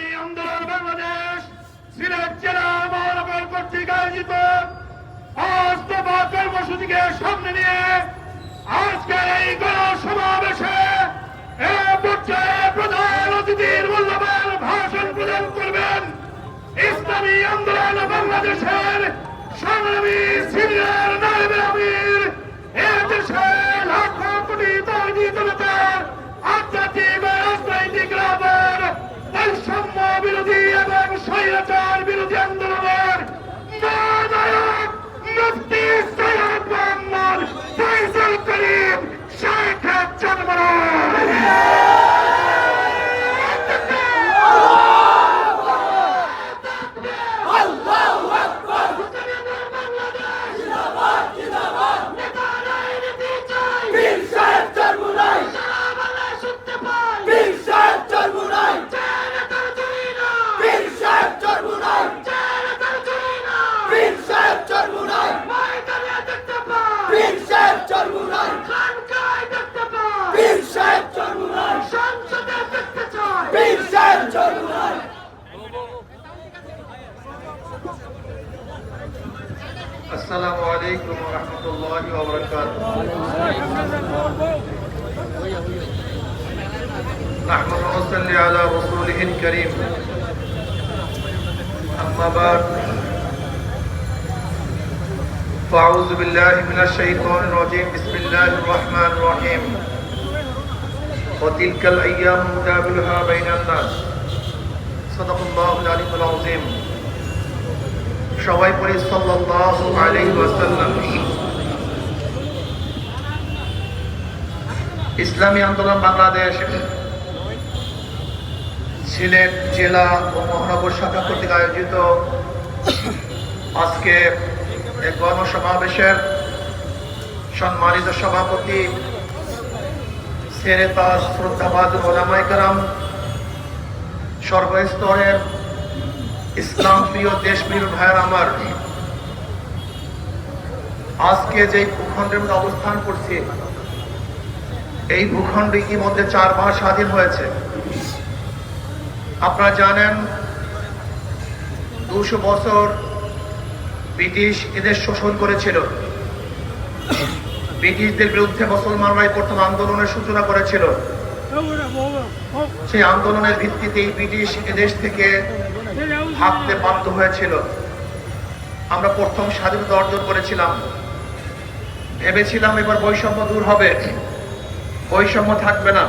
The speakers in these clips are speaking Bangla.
ইসলামী আন্দোলন বাংলাদেশ, সিলেট জেলা মহানগর কর্তৃক আয়োজিত পাঁচ দফা কর্মসূচিকে সামনে নিয়ে আজকের এই গণসমাবেশে পর্যায়ে প্রধান অতিথির মূল্যবান ভাষণ প্রদান করবেন ইসলামী আন্দোলন বাংলাদেশের সংগ্রামী সিনিয়র নায়েব আমির। এ দেশের লাখ কোটি তৈরি জনতার বিরোধী এবং স্বৈরাচার বিরোধী আন্দোলনের السلام عليكم ورحمة الله وبركاته نحمد ونصلي على رسوله الكريم أما بعد فأعوذ بالله من الشيطان الرجيم بسم الله الرحمن الرحيم وتلك الأيام نداولها بين الناس صدق الله العليم العظيم সবাই পড়ি ইসলামী আন্দোলন বাংলাদেশ, সিলেট জেলা ও মহানগর শাখা কর্তৃক আয়োজিত আজকে এক গণসমাবেশের সম্মানিত সভাপতি সেরেতাজ শ্রদ্ধাবাদ ওলামাই কারাম সর্বস্তরের ইসলাম প্রিয় দেশ প্রিয় ভাইয়ের, আমার আজকে যে ভূখণ্ডের মধ্যে অবস্থান করছি, এই ভূখণ্ড ইতিমধ্যে চারবার স্বাধীন হয়েছে। আপনারা জানেন, দুশো বছর ব্রিটিশ এদের শোষণ করেছিল। ব্রিটিশদের বিরুদ্ধে মুসলমানরাই প্রথম আন্দোলনের সূচনা করেছিল। সেই আন্দোলনের ভিত্তিতেই ব্রিটিশ এদেশ থেকে ভাবতে বাধ্য হয়েছিল। আমরা প্রথম স্বাধীনতা অর্জন করেছিলাম। ভেবেছিলাম এবার বৈষম্য দূর হবে। বৈষম্য থাকবে না।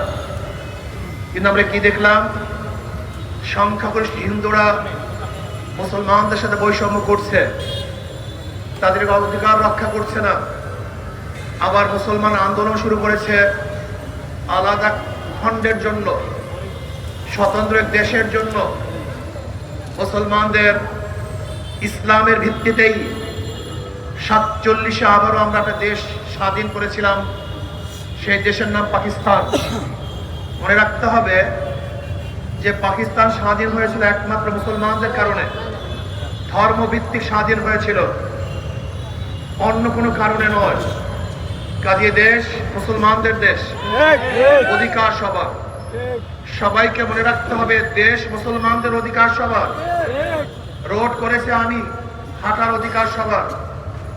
কিন্তু আমরা কি দেখলাম? সংখ্যাগরিষ্ঠ হিন্দুরা মুসলমানদের সাথে বৈষম্য করছে। তাদের অধিকার রক্ষা করছে না। আবার মুসলমান আন্দোলন শুরু করেছে আলাদা খণ্ডের জন্য, স্বতন্ত্র দেশের জন্য। মুসলমানদের ইসলামের ভিত্তিতেই সাতচল্লিশে আবারও আমরা একটা দেশ স্বাধীন করেছিলাম সেই দেশের নাম পাকিস্তান। মনে রাখতে হবে যে পাকিস্তান স্বাধীন হয়েছিল একমাত্র মুসলমানদের কারণে। ধর্মভিত্তিক স্বাধীন হয়েছিল। অন্য কোনো কারণে নয়। কাজে দেশ মুসলমানদের দেশ। অধিকার সভা। সবাইকে মনে রাখতে হবে দেশ মুসলমানদের অধিকার সবার। রোড করেছে আমি হাঁটার অধিকার সবার।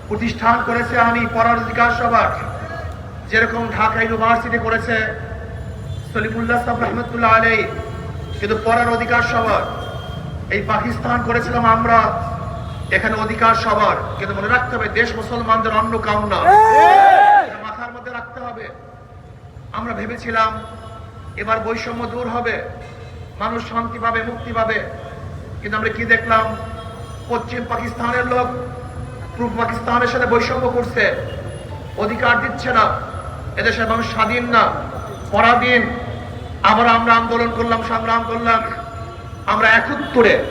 প্রতিষ্ঠান করেছে আমি পড়ার অধিকার সভা যেরকম ঢাকা ইউনিভার্সিটি করেছে সলিমুল্লাহ সাহেব রহমতুল্লাহ আলাই কিন্তু পড়ার অধিকার সবার। এই পাকিস্তান করেছিলাম আমরা এখানে অধিকার সবার। কিন্তু মনে রাখতে হবে দেশ মুসলমানদের অন্য কাউ না মাথার মধ্যে রাখতে হবে। আমরা ভেবেছিলাম এবার বৈষম্য দূর হবে, মানুষ শান্তি পাবে, মুক্তি পাবে। কিন্তু আমরা কি দেখলাম? পশ্চিম পাকিস্তানের লোক পূর্ব পাকিস্তানের সাথে বৈষম্য করছে। অধিকার দিচ্ছে না। এদেশের মানুষ স্বাধীন না, পরাধীন। আবার আমরা আন্দোলন করলাম, সংগ্রাম করলাম। আমরা একত্তরে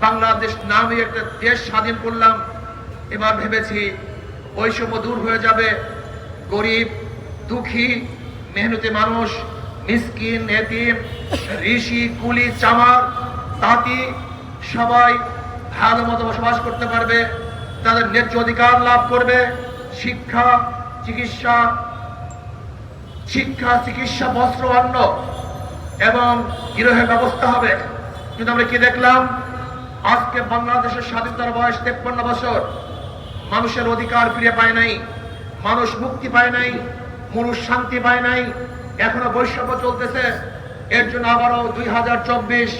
বাংলাদেশ নামে একটা দেশ স্বাধীন করলাম। এবার ভেবেছি বৈষম্য দূর হয়ে যাবে। গরিব, দুঃখী, মেহনতি মানুষ মিসকিন, এতিম, ঋষি, কুলি, চামার, তাঁতি, সবাই ভালো মতো বসবাস করতে পারবে, তাদের ন্যায্য অধিকার লাভ করবে, শিক্ষা, চিকিৎসা শিক্ষা, চিকিৎসা, বস্ত্র, অন্ন এবং গৃহের ব্যবস্থা হবে। কিন্তু আমরা কি দেখলাম? আজকে বাংলাদেশের স্বাধীনতার বয়স তেপ্পান্ন বছর। মানুষের অধিকার ফিরে পায় নাই, মানুষ মুক্তি পায় নাই, মানুষ শান্তি পায় নাই এখনও বৈষম্য চলতেছে। এর জন্য আবারও দুই হাজার চব্বিশ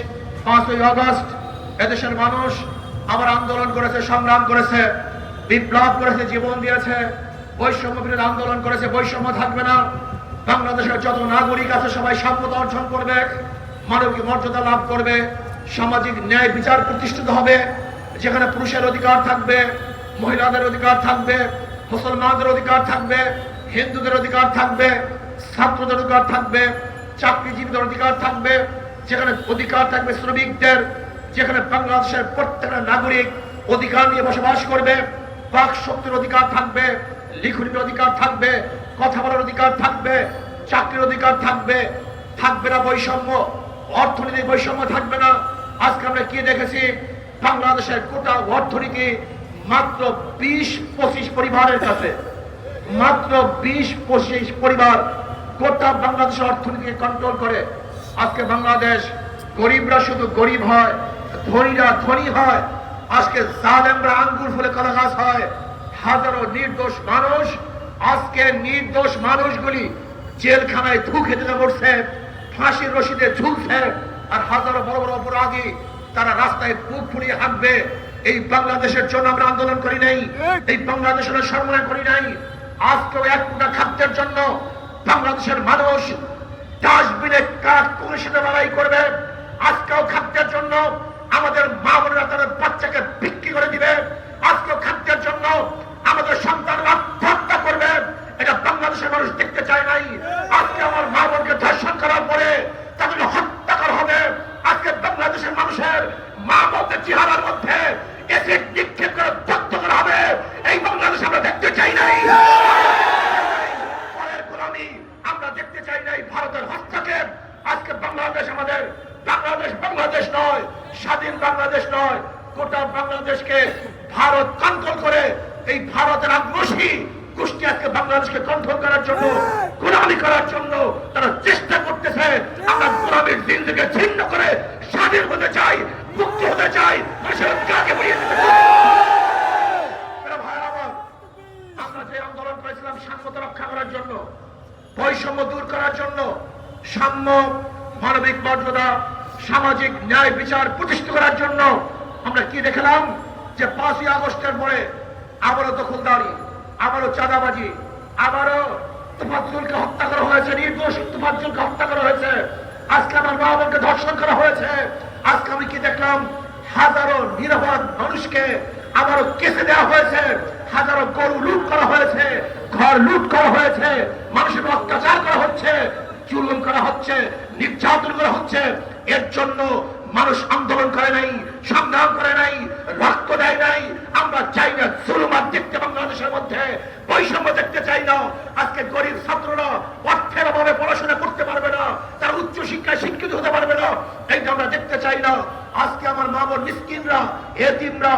পাঁচই আগস্ট এদেশের মানুষ আবার আন্দোলন করেছে, সংগ্রাম করেছে, বিপ্লব করেছে, জীবন দিয়েছে বৈষম্য বিরোধী আন্দোলন করেছে, বৈষম্য থাকবে না। বাংলাদেশের যত নাগরিক আছে সবাই সাম্যতা অর্জন করবে, মানবিক মর্যাদা লাভ করবে, সামাজিক ন্যায় বিচার প্রতিষ্ঠিত হবে, যেখানে পুরুষের অধিকার থাকবে, মহিলাদের অধিকার থাকবে, মুসলমানদের অধিকার থাকবে, হিন্দুদের অধিকার থাকবে ছাত্রদের অধিকার থাকবে, চাকরিজীবীদের অধিকার থাকবে, যেখানে অধিকার থাকবে শ্রমিকদের, যেখানে বাংলাদেশের প্রত্যেকটা নাগরিক অধিকার নিয়ে বসবাস করবে বাক শক্তির অধিকার থাকবে লিখনির অধিকার থাকবে, কথা বলার অধিকার থাকবে, চাকরির অধিকার থাকবে থাকবে না বৈষম্য, অর্থনৈতিক বৈষম্য থাকবে না। আজকে আমরা কি দেখেছি? বাংলাদেশের গোটা অর্থনীতি মাত্র বিশ পঁচিশ পরিবারের কাছে, মাত্র বিশ পঁচিশ পরিবার গোটা বাংলাদেশের অর্থনীতিকে কন্ট্রোল করে। আজকে বাংলাদেশ গরিবরা শুধু গরিব হয়, ধনীরা ধনী হয়। আজকে জালেমরা আঙ্গুর ফুলে কলা গাছ হয়। হাজারো নির্দোষ মানুষ, আজকে নির্দোষ মানুষগুলি জেলখানায় ধু খেতে মরছে, ফাঁসির রশিদে ঝুলছে, আর হাজারো বড় বড় অপরাধী তারা রাস্তায় বুক ফুলিয়ে হাঁটবে। এই বাংলাদেশের জন্য আমরা আন্দোলন করি নাই, এই বাংলাদেশের সম্মান করি নাই। আজকেও এক ফুটা খাদ্যের জন্য বাংলাদেশের মানুষ ডাস্টবিনে কাঠ সাথে লড়াই করবে? আজকেও খাদ্যের জন্য আমাদের মা বোনেরা তাদের বাচ্চাকে বিক্রি করে দিবে। আজকেও খাদ্যের জন্য আমাদের সন্তানরা আত্মহত্যা করবে এটা বাংলাদেশের মানুষ দেখতে চায় নাই আজকে আমার মা বোনকে ধর্ষণ করার পরে তাদেরকে হত্যা করা হবে আজকে বাংলাদেশের মানুষের মা বোনদের চেহারার মধ্যে এসে নিক্ষেপ করে দগ্ধ করা হবে এই বাংলাদেশ আমরা দেখতে চাই নাই পরের গোলামি আমরা দেখতে চাই নাই ভারতের হস্তক্ষেপ আজকে বাংলাদেশ আমাদের বাংলাদেশ বাংলাদেশ নয় স্বাধীন বাংলাদেশ নয় গোটা বাংলাদেশকে ভারত কন্ট্রোল করে এই ভারতের আগ্রসী গোষ্ঠী আজকে বাংলাদেশকে কন্ট্রোল করার জন্য গোলামি করার জন্য তারা চেষ্টা করতেছে আমরা গোলামীর দিন থেকে ছিন্ন করে স্বাধীন হতে চাই মুক্তি হতে চাই মানুষের অধিকারকে বলিয়ে দিতে চাই প্রিয় ভাইরা আমার, আমরা যে আন্দোলন করেছিলাম সাম্যতা রক্ষা করার জন্য বৈষম্য দূর করার জন্য সাম্য, মানবিক মর্যাদা, সামাজিক ন্যায় বিচার প্রতিষ্ঠিত করার জন্য আমরা কি দেখলাম? যে পাঁচই আগস্টের পরে আবারও দখলদারি, আবারও চাঁদাবাজি, আবারও তুফাজ্জুলকে হত্যা করা হয়েছে, নির্দোষ তুফাজ্জুলকে হত্যা করা হয়েছে। আজকে আমার মা বোনকে ধর্ষণ করা হয়েছে। আজকে আমি কি দেখলাম? হাজারো নিরাপদ মানুষকে আবারও কেসে দেওয়া হয়েছে। হাজারো গরু লুট করা হয়েছে। ঘর লুট করা হয়েছে। মানুষের অত্যাচার করা হচ্ছে। জুলুম করা হচ্ছে। নির্যাতন করা হচ্ছে। এর জন্য মানুষ আন্দোলন করে নাই, সংগ্রাম করে নাই, রক্ত দেয় নাই। আমরা চাই না জুলুমার দেখতে বাংলাদেশের মধ্যে। বৈষম্য দেখতে চাই না। আজকে গরিব ছাত্ররা অর্থের অভাবে পড়াশোনা করতে পারবে না। তার উচ্চ শিক্ষায় শিক্ষিত হতে পারবে না। এইটা আমরা দেখতে চাই না। আজকে আমার মা বোন মিসকিনরা, এতিমরা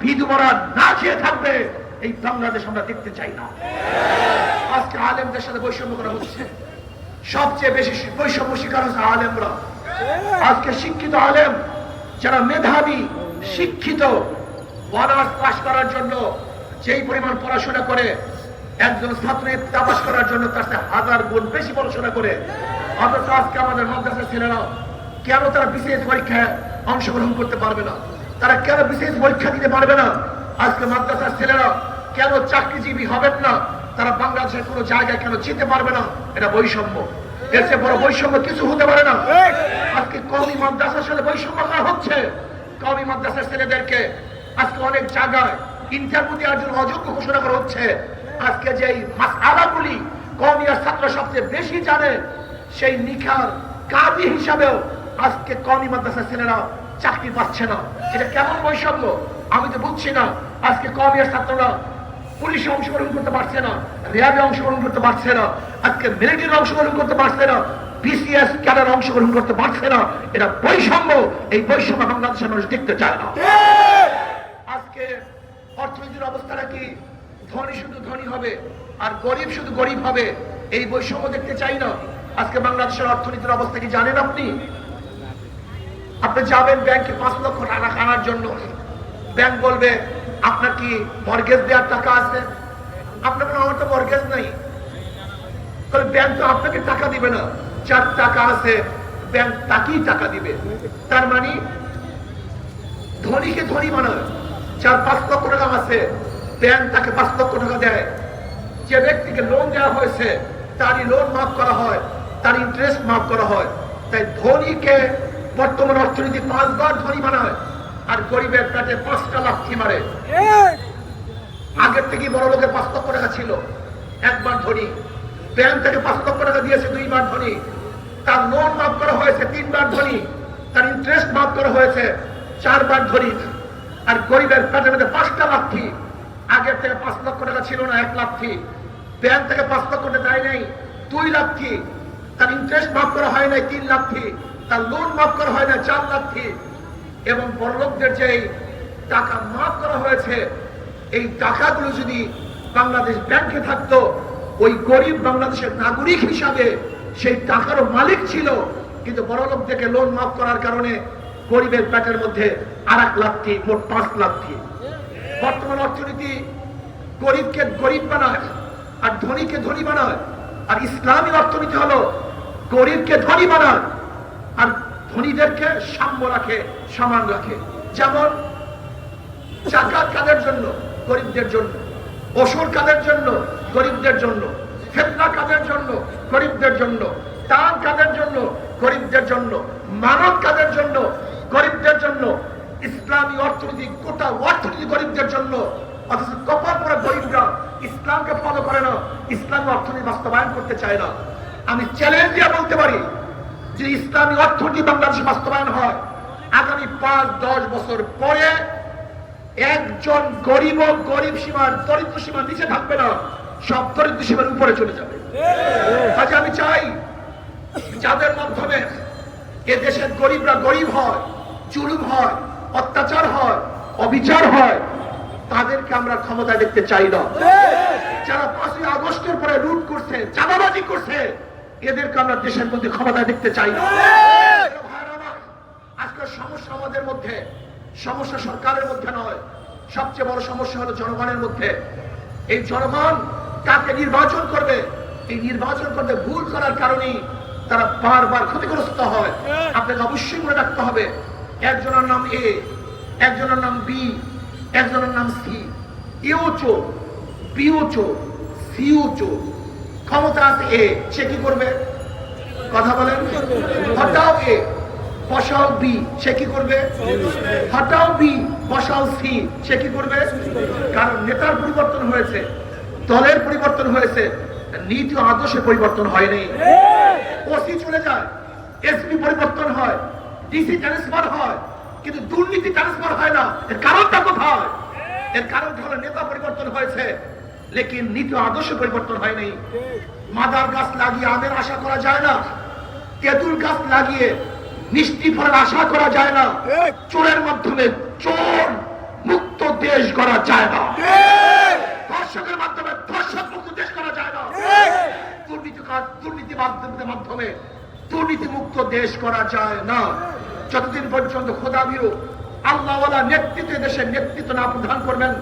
বিধুমারা না খেয়ে থাকবে, এই বাংলাদেশ আমরা দেখতে চাই না। আজকে আলেমদের সাথে বৈষম্য করা হচ্ছে। সবচেয়ে বেশি বৈষম্য শিকার হচ্ছে আলেমরা। আজকে শিক্ষিত আলেম, যারা মেধাবী, শিক্ষিত অনার্স পাস করার জন্য যেই পরিমাণ পড়াশোনা করে, একজন ছাত্র তাপাস করার জন্য তার সাথে হাজার গুণ বেশি পড়াশোনা করে। অথচ আজকে আমাদের মাদ্রাসার ছেলেরা কেন তারা বিশেষ পরীক্ষায় অংশগ্রহণ করতে পারবে না? তারা কেন বিশেষ পরীক্ষা দিতে পারবে না? আজকে মাদ্রাসার ছেলেরা কেন চাকরিজীবী হবেন না? তারা বাংলাদেশের কোনো জায়গায় কেন যেতে পারবে না? এটা বৈষম্য। চেয়ে বড় বৈষম্য কিছু হতে পারে না। আজকে কমি মাদ্রাসার সাথে বৈষম্য করা হচ্ছে? কমি মাদ্রাসার ছেলেদেরকে আজকে অনেক জায়গায় ইন্টারভিউ দেওয়ার জন্য অযোগ্য ঘোষণা করা হচ্ছে। আজকে যে আলাগুলি কমি আর ছাত্র সবচেয়ে বেশি জানে সেই নিখার কাজী হিসাবেও আজকে কমি মাদ্রাসার ছেলেরা চাকরি পাচ্ছে না। এটা কেমন বৈষম্য? আমি তো বুঝছি না। আজকে কমি আর ছাত্ররা পুলিশে অংশগ্রহণ করতে পারছে না, র্যাবে অংশগ্রহণ করতে পারছে না, আজকে মিলিটারি অংশগ্রহণ করতে পারছে না, বিসিএস ক্যাডার অংশগ্রহণ করতে পারছে না। এটা বৈষম্য। এই বৈষম্য বাংলাদেশের মানুষ দেখতে চায় না। আজকে অর্থনীতির অবস্থাটা কি? ধনী শুধু ধনী হবে, আর গরিব শুধু গরিব হবে। এই বৈষম্য দেখতে চাই না। আজকে বাংলাদেশের অর্থনীতির অবস্থা কি জানেন আপনি? আপনি যাবেন ব্যাংকে পাঁচ লক্ষ টাকা আনার জন্য। ব্যাংক বলবে, আপনার কি মর্গেজ দেওয়ার টাকা আছে? আপনার আমার তো মর্গেজ নাই। তাহলে ব্যাংক তো আপনাকে টাকা দিবে না। যার টাকা আছে ব্যাংক তাকেই টাকা দিবে। তার মানে ধনীকে ধনী বানায় যার পাঁচ লক্ষ টাকা আছে ব্যাংক তাকে পাঁচ লক্ষ টাকা দেয়। যে ব্যক্তিকে লোন দেওয়া হয়েছে, তারই লোন মাফ করা হয়, তার ইন্টারেস্ট মাফ করা হয়। তাই ধনীকে বর্তমান অর্থনীতি পাঁচবার ধনী বানায় আর গরিবের পেটে পাঁচটা লাথি মারে। আগের থেকে বড় লোকের পাঁচ লক্ষ টাকা ছিল। একবার ধনী ব্যাংক থেকে পাঁচ লক্ষ টাকা দিয়েছে দুইবার ধনী। তার লোন মাফ করা হয়েছে তিনবার ধনী। তার ইন্টারেস্ট মাফ করা হয়েছে চারবার ধনী। আর গরিবের পেটের মধ্যে পাঁচটা লাথি। আগের থেকে পাঁচ লক্ষ টাকা ছিল না এক লাথি। ব্যাংক থেকে পাঁচ লক্ষ টাকা দেয় নাই দুই লাথি। তার ইন্টারেস্ট মাফ করা হয় নাই তিন লাথি। তার লোন মাফ করা হয় না, চার লাথি এবং বড়লোকদের যে টাকা মাফ করা হয়েছে, এই টাকাগুলো যদি বাংলাদেশ ব্যাংকে থাকতো, ওই গরিব বাংলাদেশের নাগরিক হিসাবে সেই টাকারও মালিক ছিল। কিন্তু বড় লোকদেরকে লোন মাফ করার কারণে গরিবের পেটের মধ্যে আর এক লাখটি মোট পাঁচ লাখটি বর্তমান অর্থনীতি গরিবকে গরিব বানায়, আর ধনীকে ধনী বানায়, আর ইসলামী অর্থনীতি হলো গরিবকে ধনী বানায়। আর ধনীদেরকে সাম্য রাখে, সমান রাখে। যেমন জাকাত কাদের জন্য? গরিবদের জন্য। ওষুধ কাদের জন্য? গরিবদের জন্য। ফেতনা কাদের জন্য? গরিবদের জন্য। দান কাদের জন্য? গরিবদের জন্য। মানব কাদের জন্য? গরিবদের জন্য। ইসলামী অর্থনীতি, গোটা অর্থনীতি গরিবদের জন্য। অথচ কপাল পরে গরিবরা ইসলামকে ফলো করে না। ইসলামী অর্থনীতি বাস্তবায়ন করতে চায় না। আমি চ্যালেঞ্জ দিয়ে বলতে পারি যে ইসলামী অর্থনীতি বাংলাদেশে বাস্তবায়ন হয়, আগামী পাঁচ, দশ বছর পরে একজন গরিব গরিব সীমার দরিদ্র সীমার নিচে থাকবে না, সব দরিদ্র সীমার উপরে চলে যাবে। আজ আমি চাই, যাদের মাধ্যমে এ দেশের গরিবরা গরিব হয়, জুলুম হয়, অত্যাচার হয়, অবিচার হয়, তাদেরকে আমরা ক্ষমতায় দেখতে চাই না। যারা পাঁচই আগস্টের পরে লুট করছে, চাঁদাবাজি করছে এদেরকে আমরা দেশের মধ্যে ক্ষমতা দেখতে চাই। আজকের সমস্যা আমাদের মধ্যে সমস্যা সরকারের মধ্যে নয় সবচেয়ে বড় সমস্যা হলো জনগণের মধ্যে। এই জনগণ কাকে নির্বাচন করবে এই নির্বাচন করতে ভুল করার কারণেই তারা বারবার ক্ষতিগ্রস্ত হয়। আপনাকে অবশ্যই মনে রাখতে হবে একজনের নাম এ একজনের নাম বি একজনের নাম সি। এও চোর বিও চোর সিও চোর। ক্ষমতা আছে এ, সে কি করবে? কথা বলেন। হটাও এ, বসাও বি, সে কি করবে? হটাও বি, বসাও সি, সে কি করবে? কারণ নেতার পরিবর্তন হয়েছে, দলের পরিবর্তন হয়েছে, নীতি আদর্শে পরিবর্তন হয়নি ওসি চলে যায়, এসপি পরিবর্তন হয়, ডিসি ট্রান্সফার হয়, কিন্তু দুর্নীতি ট্রান্সফার হয় না। এর কারণটা কোথায়? এর কারণটা হলো নেতা পরিবর্তন হয়েছে লেকিন নীতি আদর্শ পরিবর্তন হয় নাই। মাদার গাছ লাগিয়ে আমের আশা করা যায় না, তেঁতুল গাছ লাগিয়ে মিষ্টি ফলের আশা করা যায় না, চোরের মাধ্যমে চোর মুক্ত দেশ করা যায় না। ধর্ষকের মাধ্যমে ধর্ষক মুক্ত দেশ করা যায় না। দুর্নীতি দুর্নীতি মাধ্যমের মাধ্যমে দুর্নীতি মুক্ত দেশ করা যায় না। যতদিন পর্যন্ত খোদা ভীরু আল্লাহওয়ালা নেতৃত্বে দেশের নেতৃত্ব না প্রদান করবেন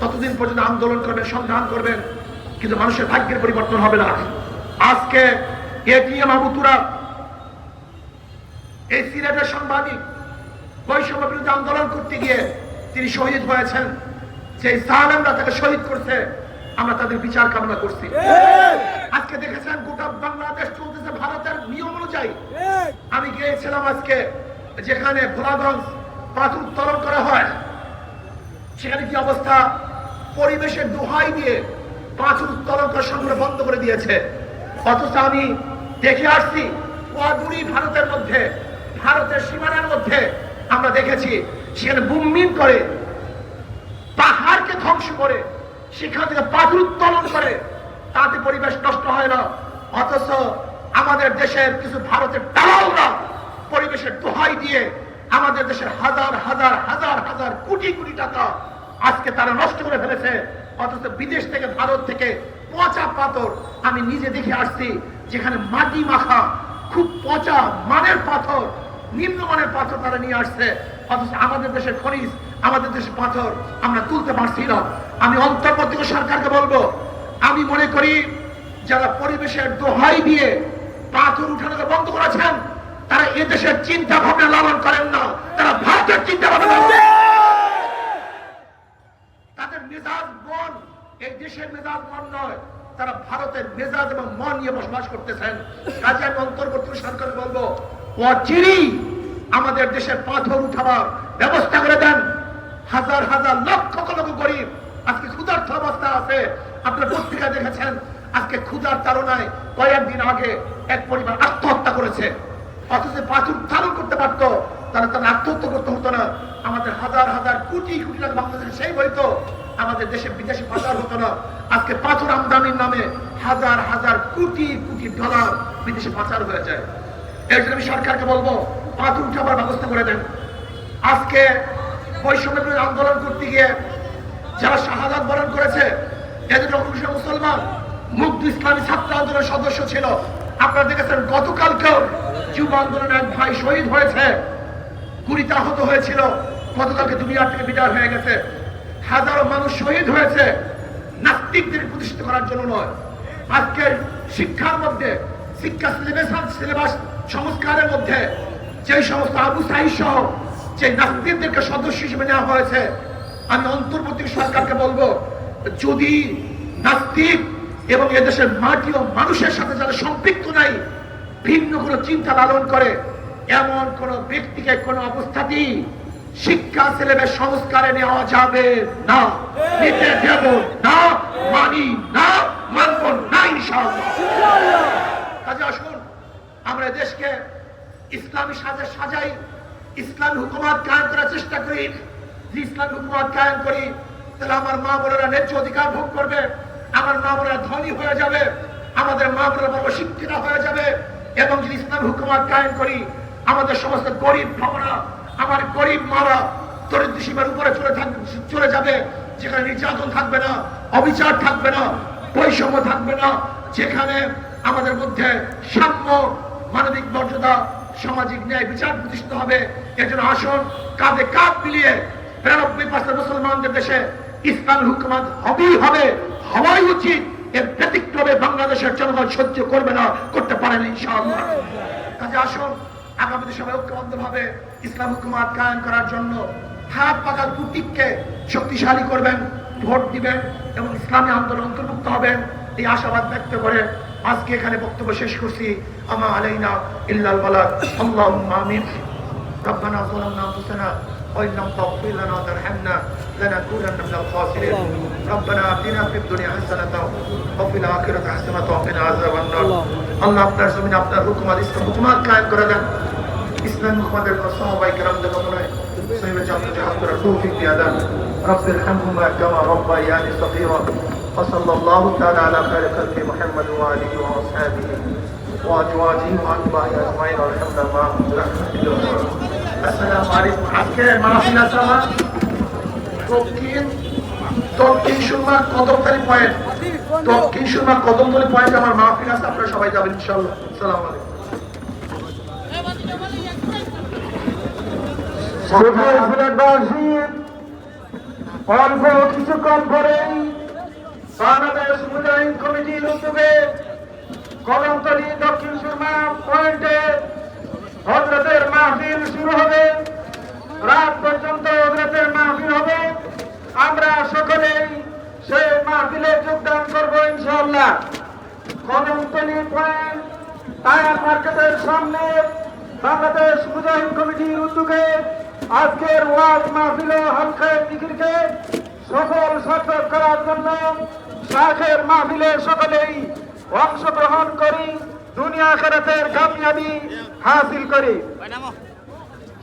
ততদিন পর্যন্ত আন্দোলন করবেন সংগ্রাম করবেন কিন্তু মানুষের ভাগ্যের পরিবর্তন হবে না। আজকে এটিএম আবুতুরা এই সিলেটের সাংবাদিক বৈষম্য বিরুদ্ধে আন্দোলন করতে গিয়ে তিনি শহীদ হয়েছেন। সেই তাকে শহীদ করছে আমরা তাদের বিচার কামনা করছি। আজকে দেখেছেন গোটা বাংলাদেশ চলতেছে ভারতের নিয়ম অনুযায়ী। আমি গিয়েছিলাম আজকে যেখানে ভোলাগঞ্জ পাথর উত্তোলন করা হয় সেখানে কি অবস্থা? পরিবেশের দোহাই দিয়ে উত্তোলন করা সংগ্রহ বন্ধ করে দিয়েছে। অথচ আমি দেখে আসছি অদূরই ভারতের মধ্যে, ভারতের সীমানার মধ্যে আমরা দেখেছি, সেখানে বুমমিন করে, পাহাড়কে ধ্বংস করে, সেখান থেকে পাথর উত্তোলন করে, তাতে পরিবেশ নষ্ট হয় না। অথচ আমাদের দেশের কিছু ভারতের দালালরা পরিবেশের দোহাই দিয়ে আমাদের দেশের হাজার হাজার হাজার হাজার কোটি কোটি টাকা আজকে তারা নষ্ট করে ফেলেছে। অথচ বিদেশ থেকে, ভারত থেকে পচা পাথর আমি নিজে দেখে আসছি, যেখানে মাটি মাখা, খুব পচা মানের পাথর নিম্নমানের পাথর তারা নিয়ে আসছে। অথচ আমাদের দেশের খনিজ, আমাদের দেশের পাথর আমরা তুলতে পারছি না। আমি অন্তর্বর্তী সরকারকে বলব, আমি মনে করি যারা পরিবেশের দোহাই দিয়ে পাথর উঠানোকে বন্ধ করেছেন, তারা এদেশের চিন্তা ভাবনা লালন করেন না। তারা ভারতের চিন্তা ভাবনা লালন করেন। তাদের মেজাজ মন এই দেশের মেজাজ মন নয়, তারা ভারতের মেজাজ এবং মন নিয়ে বসবাস করতেছেন। কাজে আমি অন্তর্বর্তী সরকার বলব, অচিরেই আমাদের দেশের পাথর উঠাবার ব্যবস্থা করে দেন। হাজার হাজার লক্ষ লক্ষ গরিব। আজকে ক্ষুধার্থ অবস্থা আছে। আপনার পত্রিকা দেখেছেন, আজকে ক্ষুধার তাড়নায় কয়েকদিন আগে এক পরিবার আত্মহত্যা করেছে। অথচ পাথর উত্থাপন করতে পারতো, তাহলে তারা আত্মহত্যা করতে হতো না। আমাদের হাজার হাজার কোটি কোটি টাকা বাংলাদেশে সেই হইতো আমাদের দেশে বিদেশি পাচার হতো না। আজকে পাথর আমদানির নামে হাজার হাজার কোটি কোটি ডলার বিদেশে পাচার হয়ে যায়। এর জন্য আমি সরকারকে বলব, পাথর উঠাবার ব্যবস্থা করে দেন। আজকে বৈষম্য আন্দোলন করতে গিয়ে যারা শাহাদাত বরণ করেছে, এদের অংশ মুসলমান, মুগ্ধ ইসলামী ছাত্র আন্দোলনের সদস্য ছিল। আপনারা দেখেছেন, গতকালকেও যুব আন্দোলনের এক ভাই শহীদ হয়েছে। কুড়িতে আহত হয়েছিল। গতকালকে দুনিয়ার থেকে বিদায় হয়ে গেছে। হাজারো মানুষ শহীদ হয়েছে। নাস্তিকদের প্রতিষ্ঠিত করার জন্য নয়। আজকের শিক্ষার মধ্যে, শিক্ষা সিলেবাস সিলেবাস সংস্কারের মধ্যে যে সমস্ত আবু সাহি সহ যে নাস্তিকদেরকে সদস্য হিসেবে নেওয়া হয়েছে, আমি অন্তর্বর্তী সরকারকে বলব, যদি নাস্তিক এবং এদেশের মাটি ও মানুষের সাথে যারা সম্পৃক্ত নাই, ভিন্ন কোনো চিন্তা লালন করে, এমন কোন ব্যক্তিকে কোন অবস্থাতেই শিক্ষা সিলেবাস সংস্কারে নেওয়া যাবে না। নিতে দেব না, মানি না, মানব না কাজে আসুন, আমরা দেশকে ইসলামী সাজে সাজাই, ইসলামী হুকুমাত কায়েম করার চেষ্টা করি। যে ইসলামী হুকুমাত কায়েম করি, তাহলে আমার মা বোনেরা ন্যায্য অধিকার ভোগ করবে, আমার মা বোনেরা ধনী হয়ে যাবে, আমাদের মা বোনেরা বড় শিক্ষিত হয়ে যাবে, এবং যদি ইসলাম হুকুমাত কায়েম করি, আমাদের সমস্ত গরিব ভাবনা আমার গরিব মারা দরিদ্র সীমার উপরে চলে থাকবে চলে যাবে, যেখানে নির্যাতন থাকবে না, অবিচার থাকবে না, বৈষম্য থাকবে না, যেখানে আমাদের মধ্যে সাম্য মানবিক মর্যাদা, সামাজিক ন্যায় বিচার প্রতিষ্ঠিত হবে। এর জন্য আসন, কাঁধে কাঁধ মিলিয়ে বিরানব্বই পার্সেন্ট মুসলমানদের দেশে ইসলাম হুকুমাত হবেই হবে, হওয়াই উচিত। এর ব্যতিক্রমে বাংলাদেশের জনগণ সহ্য করবে না, করতে পারে না কাজে আসুন, আগামী সবাই ঐক্যবদ্ধ ভাবে ইসলাম হুকুমাত কায়েম করার জন্য হাত পাকার কুটিককে শক্তিশালী করবেন ভোট দিবেন এবং ইসলামী আন্দোলন অন্তর্ভুক্ত হবেন এই আশাবাদ ব্যক্ত করে আজকে এখানে বক্তব্য শেষ করছি আমা আলাইনা ইল্লাল বালাদ আল্লাহুম্মা আমিন ربنا ظلمنا انفسنا وان لم تغفر لنا وترحمنا لنكونن من الخاسرين ربنا اتنا في الدنيا حسنه وفي الاخره حسنه وقنا عذاب النار আল্লাহ আপনার জমিনে আপনার হুকুমাত ইসলাম হুকুমাত কায়েম করে দেন ইসলাম হুকুমাতের সাহাবাই কেরামদের কখনোই সহিবে জানতে জাহাজ করার তৌফিক দিয়ে দেন رب ارحمهما كما ربياني صغيرا وصلى الله تعالى على خير خلق محمد واله واصحابه وازواجه واتباعه اجمعين والحمد لله برحمته السلام عليكم আজকে মাহফিল আছে আমার দক্ষিণ দক্ষিণ সুরমা কদমতলি পয়েন্ট দক্ষিণ সুরমা কদমতলি পয়েন্ট আমার মাহফিল আছে আপনারা সবাই যাবেন ইনশাআল্লাহ আসসালামু আলাইকুম অল্প কিছুক্ষণ পরেই বাংলাদেশ মুজাহিদ কমিটির উদ্যোগে কলমতলী দক্ষিণ সুরমা পয়েন্টে হজরতের মাহফিল শুরু হবে। রাত পর্যন্ত হজরতের মাহফিল হবে। আমরা সকলেই সেই মাহফিলে যোগদান করব ইনশাআল্লাহ। কদমতলী পয়েন্ট টায়ার মার্কেটের সামনে বাংলাদেশ মুজাহিদ কমিটির উদ্যোগে আজকের ওয়াজ মাহফিল হালকা জিকিরকে সফল সার্থক করার জন্য শাখের মাহফিলে সকলেই অংশগ্রহণ করি, দুনিয়া খেরাতের কামিয়াবি হাসিল করি।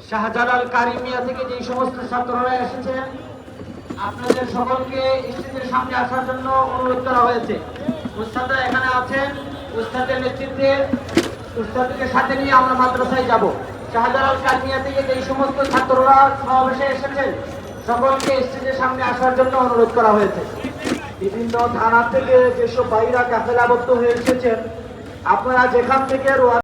শাহজালাল কারিমিয়া থেকে যে সমস্ত ছাত্ররা এসেছেন আপনাদের সকলকে স্টেজের সামনে আসার জন্য অনুরোধ করা হয়েছে। উস্তাদরা এখানে আছেন, উস্তাদের নেতৃত্বে, উস্তাদকে সাথে নিয়ে আমরা মাদ্রাসায় যাব। থেকে সমস্ত ছাত্ররা সমাবেশে এসেছেন সামনে আসার জন্য অনুরোধ করা হয়েছে। বিভিন্ন থানা থেকে যেসব বাইরা হয়ে এসেছেন, আপনারা যেখান থেকে